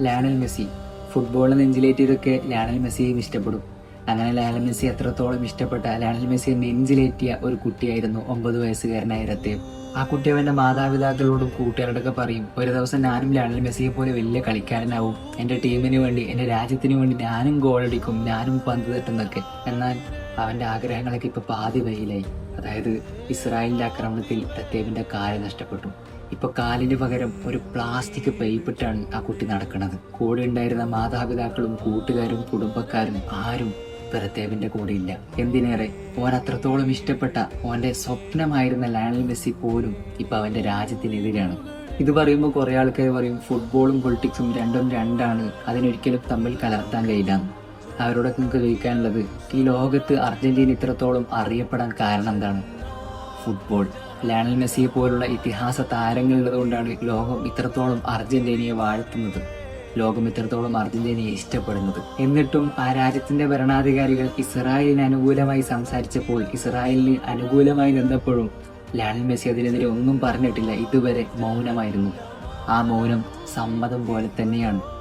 Lionel Messi. ഫുട്ബോളിൽ നെഞ്ചിലേറ്റിയതൊക്കെ Lionel മെസ്സിയും ഇഷ്ടപ്പെടും. അങ്ങനെ ലയണൽ മെസ്സി എത്രത്തോളം ഇഷ്ടപ്പെട്ട ലയണൽ മെസ്സിയെ നെഞ്ചിലേറ്റിയ ഒരു കുട്ടിയായിരുന്നു ഒമ്പത് വയസ്സുകാരനായ രത്തേവ് ആ കുട്ടി അവന്റെ മാതാപിതാക്കളോടും കൂട്ടുകാരോടൊക്കെ പറയും ഒരു ദിവസം ഞാനും ലയണൽ മെസ്സിയെ പോലെ വലിയ കളിക്കാരനാവും. എന്റെ ടീമിന് വേണ്ടി എന്റെ രാജ്യത്തിന് വേണ്ടി ഞാനും ഗോളടിക്കും ഞാനും പന്ത് തട്ടുന്നൊക്കെ. എന്നാൽ അവന്റെ ആഗ്രഹങ്ങളൊക്കെ ഇപ്പോൾ പാതി വെയിലായി അതായത് ഇസ്രായേലിന്റെ ആക്രമണത്തിൽ രത്തേവിന്റെ കാൽ നഷ്ടപ്പെട്ടു. ഇപ്പൊ കാലിന് പകരം ഒരു പ്ലാസ്റ്റിക് പൈപ്പിട്ടാണ് ആ കുട്ടി നടക്കുന്നത് കൂടെ ഉണ്ടായിരുന്ന മാതാപിതാക്കളും കൂട്ടുകാരും കുടുംബക്കാരും ആരും പ്രത്തേവിന്റെ കൂടെയില്ല എന്തിനേറെ? ഓൻ അത്രത്തോളം ഇഷ്ടപ്പെട്ട ഓന്റെ സ്വപ്നമായിരുന്ന ലയണൽ മെസ്സി പോലും ഇപ്പൊ അവന്റെ രാജ്യത്തിനെതിരാണ്. ഇത് പറയുമ്പോൾ കുറെ ആൾക്കാർ പറയും ഫുട്ബോളും പൊളിറ്റിക്സും രണ്ടും രണ്ടാണ്. അതിനൊരിക്കലും തമ്മിൽ കലർത്താൻ കഴിയില്ല. അവരോടൊക്കെ നിങ്ങൾക്ക് ചോദിക്കാനുള്ളത് ഈ ലോകത്ത് അർജന്റീന ഇത്രത്തോളം അറിയപ്പെടാൻ കാരണം എന്താണ്? ഫുട്ബോൾ ലയണൽ മെസ്സിയെ പോലുള്ള ഇതിഹാസ താരങ്ങളുള്ളത് കൊണ്ടാണ് ലോകം ഇത്രത്തോളം അർജന്റീനയെ വാഴ്ത്തുന്നത്. ലോകം ഇത്രത്തോളം അർജന്റീനയെ ഇഷ്ടപ്പെടുന്നത്. എന്നിട്ടും ആ രാജ്യത്തിന്റെ ഭരണാധികാരികൾ ഇസ്രായേലിന് അനുകൂലമായി സംസാരിച്ചപ്പോൾ ഇസ്രായേലിന് അനുകൂലമായി നിന്നപ്പോഴും ലയണൽ മെസ്സി അതിനെതിരെ ഒന്നും പറഞ്ഞിട്ടില്ല. ഇതുവരെ മൗനമായിരുന്നു. ആ മൗനം സമ്മതം പോലെ തന്നെയാണ്.